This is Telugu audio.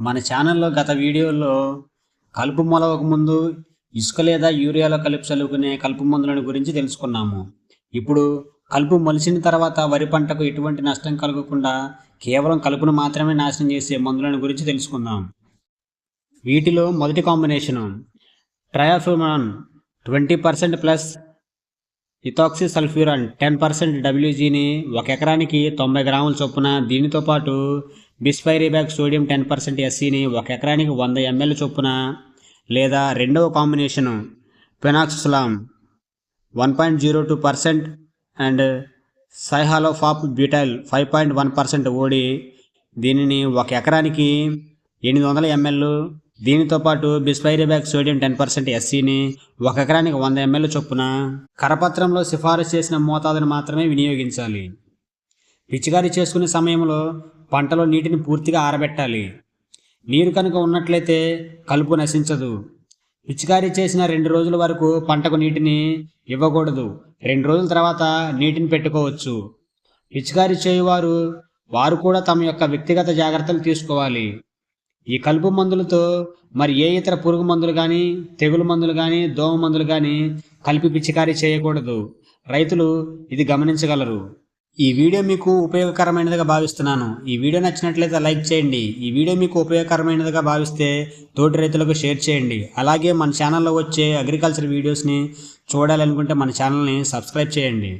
మన ఛానల్లో గత వీడియోలో కలుపు మొలవక ముందు ఇసుక లేదా యూరియాలో కలుపు చల్లుకునే కలుపు మందులను గురించి తెలుసుకున్నాము. ఇప్పుడు కలుపు మొలిచిన తర్వాత వరి పంటకు ఎటువంటి నష్టం కలగకుండా కేవలం కలుపును మాత్రమే నాశనం చేసే మందులను గురించి తెలుసుకుందాం. వీటిలో మొదటి combination triafamone twenty percent plus ethoxysulfuron ten percent డబ్ల్యూజీని ఒక ఎకరానికి తొంభై గ్రాముల చొప్పున దీనితో పాటు బిస్ఫైరీబ్యాక్ సోడియం టెన్ పర్సెంట్ ఎస్సీని ఒక ఎకరానికి వంద ఎంఎల్ చొప్పున లేదా రెండవ combination penoxsulam one point zero two percent and cyhalofop butyl five point one percent OD దీనిని ఒక ఎకరానికి ఎనిమిది వందల ఎంఎల్. దీనితో పాటు బిస్పైరీబ్యాగ్ సోడియం టెన్ పర్సెంట్ ఎస్సీని ఒక ఎకరానికి వంద ఎంఎల్ చొప్పున కరపత్రంలో సిఫారసు చేసిన మోతాదును మాత్రమే వినియోగించాలి. పిచికారీ చేసుకునే సమయంలో పంటలో నీటిని పూర్తిగా ఆరబెట్టాలి. నీరు కనుక ఉన్నట్లయితే కలుపు నశించదు. పిచికారీ చేసిన రెండు రోజుల వరకు పంటకు నీటిని ఇవ్వకూడదు. రెండు రోజుల తర్వాత నీటిని పెట్టుకోవచ్చు. పిచికారీ చేయువారు వారు కూడా తమ యొక్క వ్యక్తిగత జాగ్రత్తలు తీసుకోవాలి. ఈ కలుపు మందులతో మరి ఏ ఇతర పురుగు మందులు కానీ తెగులు మందులు కానీ దోమ మందులు కానీ కలిపి పిచికారీ చేయకూడదు. రైతులు ఇది గమనించగలరు. ఈ వీడియో మీకు ఉపయోగకరమైనదిగా భావిస్తున్నాను. ఈ వీడియో నచ్చినట్లయితే లైక్ చేయండి. ఈ వీడియో మీకు ఉపయోగకరమైనదిగా భావిస్తే తోటి రైతులకు షేర్ చేయండి. అలాగే మన ఛానల్లో వచ్చే అగ్రికల్చర్ వీడియోస్ని చూడాలనుకుంటే మన ఛానల్ని సబ్స్క్రైబ్ చేయండి.